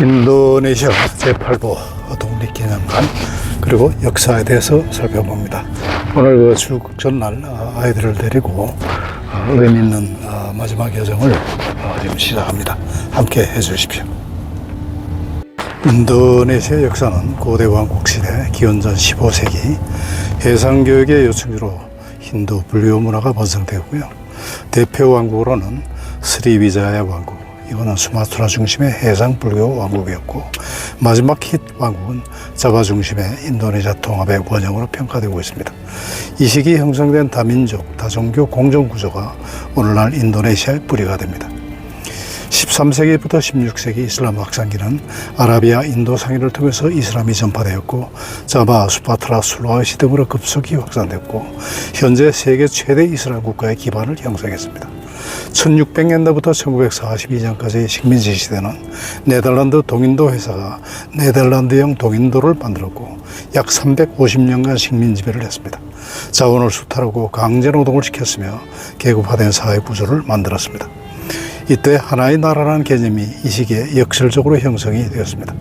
인도네시아 제8부 독립기념관 그리고 역사에 대해서 살펴봅니다. 오늘 그 출국 전날 아, 아이들을 데리고 아, 의미 있는 아, 마지막 여정을 아, 지금 시작합니다. 함께 해주십시오. 인도네시아 역사는 고대 왕국 시대 기원전 15세기 해상교육의 요충지로 힌두 불교 문화가 번성되었고요. 대표 왕국으로는 스리비자야 왕국, 이거는 수마트라 중심의 해상 불교 왕국이었고 마지막 힛 왕국은 자바 중심의 인도네시아 통합의 원형으로 평가되고 있습니다. 이 시기 형성된 다민족, 다종교 공정 구조가 오늘날 인도네시아의 뿌리가 됩니다. 13세기부터 16세기 이슬람 확산기는 아라비아 인도 상해를 통해서 이슬람이 전파되었고 자바, 수파트라, 술라웨시 등으로 급속히 확산됐고 현재 세계 최대 이슬람 국가의 기반을 형성했습니다. 1600년대부터 1942년까지 식민지 시대는 네덜란드 동인도 회사가 네덜란드형 동인도를 만들었고 약 350년간 식민 지배를 했습니다. 자원을 수탈하고 강제 노동을 시켰으며 계급화된 사회 구조를 만들었습니다. 이때 하나의 나라라는 개념이 이 시기에 역설적으로 형성이 되었습니다.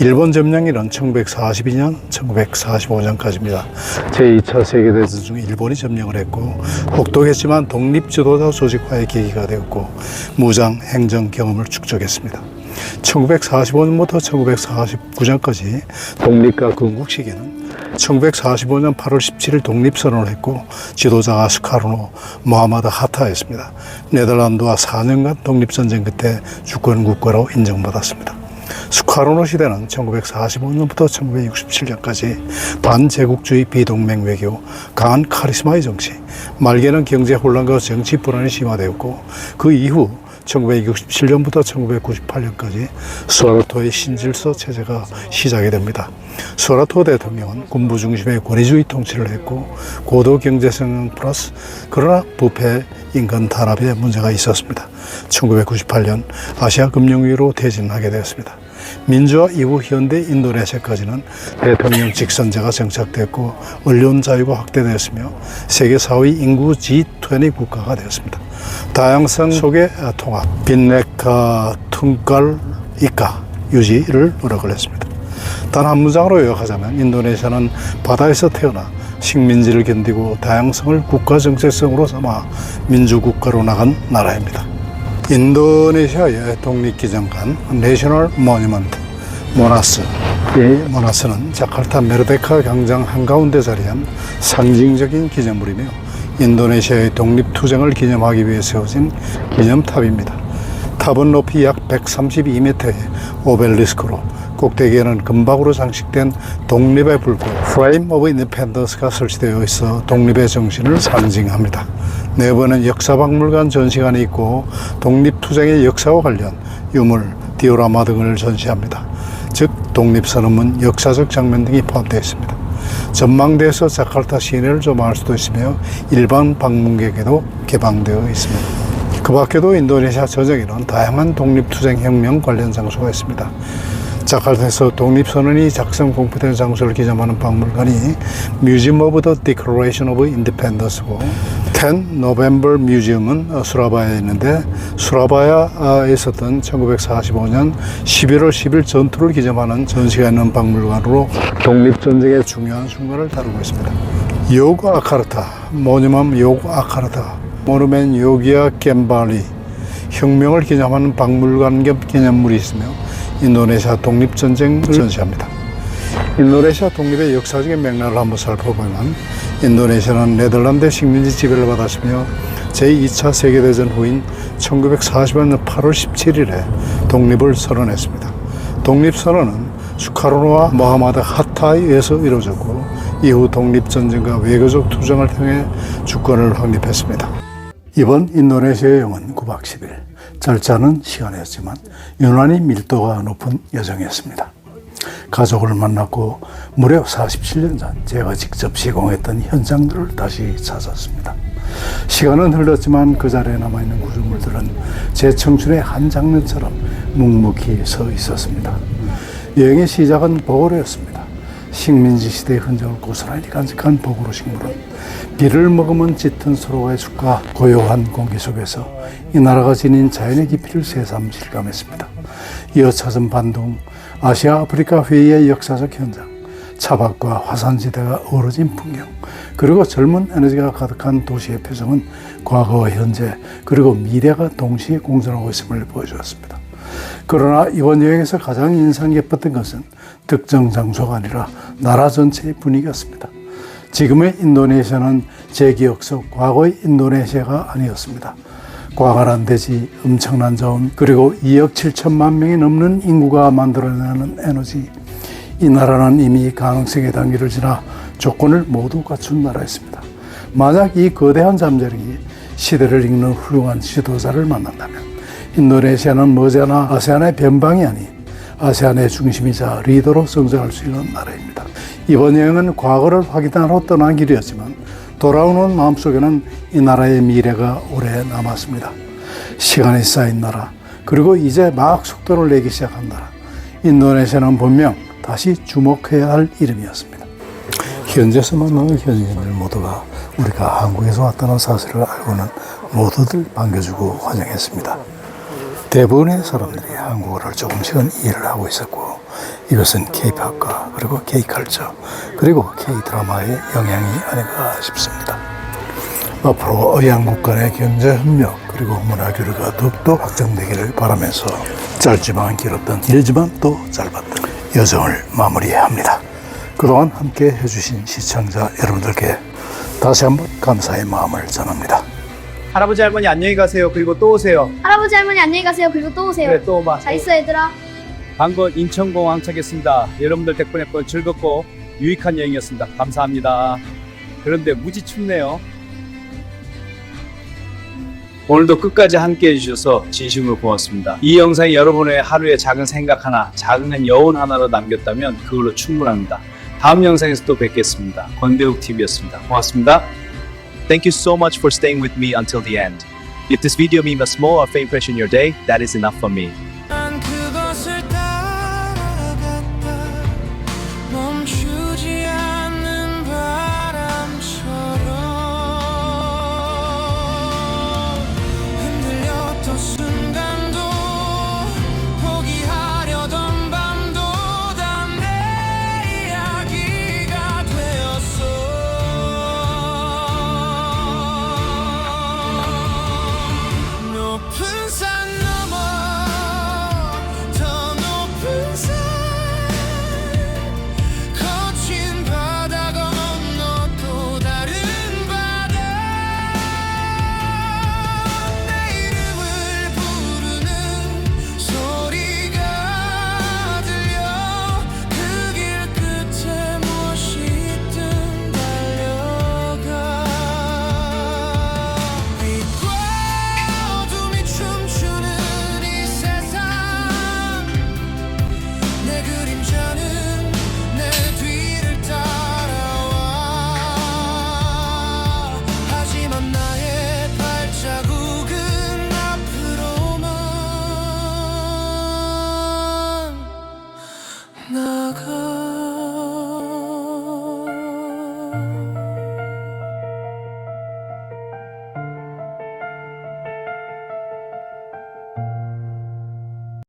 일본 점령일은 1942년, 1945년까지입니다. 제2차 세계대전 중 일본이 점령을 했고 혹독했지만 독립지도자 조직화의 계기가 되었고 무장, 행정 경험을 축적했습니다. 1945년부터 1949년까지 독립과 건국 시기는 1945년 8월 17일 독립선언을 했고 지도자가 스카르노 모하마드 하타였습니다. 네덜란드와 4년간 독립전쟁 끝에 주권 국가로 인정받았습니다. 스카르노 시대는 1945년부터 1967년까지 반제국주의 비동맹 외교, 강한 카리스마의 정치, 말기에는 경제 혼란과 정치 불안이 심화되었고 그 이후 1967년부터 1998년까지 수라토의 신질서 체제가 시작이 됩니다. 수라토 대통령은 군부 중심의 권위주의 통치를 했고 고도 경제성 플러스 그러나 부패 인간 탄압에 문제가 있었습니다. 1998년 아시아 금융위로 퇴진하게 되었습니다. 민주화 이후 현대 인도네시아까지는 대통령 직선제가 정착됐고 언론 자유가 확대되었으며 세계 4위 인구 G20 국가가 되었습니다. 다양성 속의 통합, 빈네카 퉁깔 이카 유지를 노력을 했습니다. 단 한 문장으로 요약하자면 인도네시아는 바다에서 태어나 식민지를 견디고 다양성을 국가 정체성으로 삼아 민주국가로 나간 나라입니다. 인도네시아의 독립기념관 내셔널 모니먼트 모나스 이 모나스는 자카르타 메르데카 광장 한가운데 자리한 상징적인 기념물이며 인도네시아의 독립투쟁을 기념하기 위해 세워진 기념탑입니다. 탑은 높이 약 132m의 오벨리스크로 꼭대기에는 금박으로 장식된 독립의 불꽃 프레임 오브 인디펜던스가 설치되어 있어 독립의 정신을 상징합니다. 내부에는 역사박물관 전시관이 있고 독립투쟁의 역사와 관련 유물, 디오라마 등을 전시합니다. 즉 독립선언문 역사적 장면 등이 포함되어 있습니다. 전망대에서 자카르타 시내를 조망할 수도 있으며 일반 방문객에도 개방되어 있습니다. 그 밖에도 인도네시아 전역에는 다양한 독립투쟁 혁명 관련 장소가 있습니다. 자카르타에서 독립선언이 작성 공포된 장소를 기념하는 박물관이 뮤지엄 오브 더 디클레이션 오브 인디펜던스고 10 노벤버 뮤지엄은 수라바야에 있는데 수라바야에 있었던 1945년 11월 10일 전투를 기념하는 전시가 있는 박물관으로 독립전쟁의 중요한 순간을 다루고 있습니다. 요구 아카르타, 모니멈 요구 아카르타, 모누멘 요기아 겜발리 혁명을 기념하는 박물관 겸 기념물이 있으며 인도네시아 독립전쟁을 전시합니다. 인도네시아 독립의 역사적인 맥락을 한번 살펴보면 인도네시아는 네덜란드 식민지 지배를 받았으며 제2차 세계대전 후인 1940년 8월 17일에 독립을 선언했습니다. 독립선언은 수카르노와 모하마드 하타에 의해서 이루어졌고 이후 독립전쟁과 외교적 투쟁을 통해 주권을 확립했습니다. 이번 인도네시아 여행은 9박 10일 않은 시간이었지만 유난히 밀도가 높은 여정이었습니다. 가족을 만났고 무려 47년 전 제가 직접 시공했던 현장들을 다시 찾았습니다. 시간은 흘렀지만 그 자리에 남아있는 구조물들은 제 청춘의 한 장면처럼 묵묵히 서 있었습니다. 여행의 시작은 보고로였습니다. 식민지 시대의 흔적을 고스란히 간직한 보고로 식물은 비를 머금은 짙은 서로의 숲과 고요한 공기 속에서 이 나라가 지닌 자연의 깊이를 새삼 실감했습니다. 이어차전 반동, 아시아 아프리카 회의의 역사적 현장, 차박과 화산지대가 어우러진 풍경, 그리고 젊은 에너지가 가득한 도시의 표정은 과거와 현재, 그리고 미래가 동시에 공존하고 있음을 보여주었습니다. 그러나 이번 여행에서 가장 인상 깊었던 것은 특정 장소가 아니라 나라 전체의 분위기였습니다. 지금의 인도네시아는 제 기억 속 과거의 인도네시아가 아니었습니다. 광활한 대지, 엄청난 자원, 그리고 2억 7천만 명이 넘는 인구가 만들어내는 에너지. 이 나라는 이미 가능성의 단계를 지나 조건을 모두 갖춘 나라였습니다. 만약 이 거대한 잠재력이 시대를 읽는 훌륭한 지도자를 만난다면 인도네시아는 머지않아 아세안의 변방이 아닌 아세안의 중심이자 리더로 성장할 수 있는 나라입니다. 이번 여행은 과거를 확인하러 떠난 길이었지만 돌아오는 마음속에는 이 나라의 미래가 오래 남았습니다. 시간이 쌓인 나라, 그리고 이제 막 속도를 내기 시작한 나라. 인도네시아는 분명 다시 주목해야 할 이름이었습니다. 현지에서 만나는 현지인들 모두가 우리가 한국에서 왔다는 사실을 알고는 모두들 반겨주고 환영했습니다. 대부분의 사람들이 한국어를 조금씩은 이해를 하고 있었고 이것은 K-팝과 그리고 K-칼처 그리고 K-드라마의 영향이 아닌가 싶습니다. 앞으로 의양국 간의 경제 협력 그리고 문화 교류가 더욱더 확장되기를 바라면서 짧지만 길었던 길지만 또 짧았던 여정을 마무리합니다. 그동안 함께 해주신 시청자 여러분들께 다시 한번 감사의 마음을 전합니다. 할아버지 할머니 안녕히 가세요. 그리고 또 오세요. 할아버지 할머니 안녕히 가세요. 그리고 또 오세요. 그래 또 오마. 잘 있어 얘들아. 방금 인천공항 차겠습니다. 여러분들 덕분에 또 즐겁고 유익한 여행이었습니다. 감사합니다. 그런데 무지 춥네요. 오늘도 끝까지 함께 해주셔서 진심으로 고맙습니다. 이 영상이 여러분의 하루의 작은 생각 하나, 작은 여운 하나로 남겼다면 그걸로 충분합니다. 다음 영상에서 또 뵙겠습니다. 권대욱 TV였습니다. 고맙습니다. Thank you so much for staying with me until the end. If this video made a small or faint impression in your day, that is enough for me.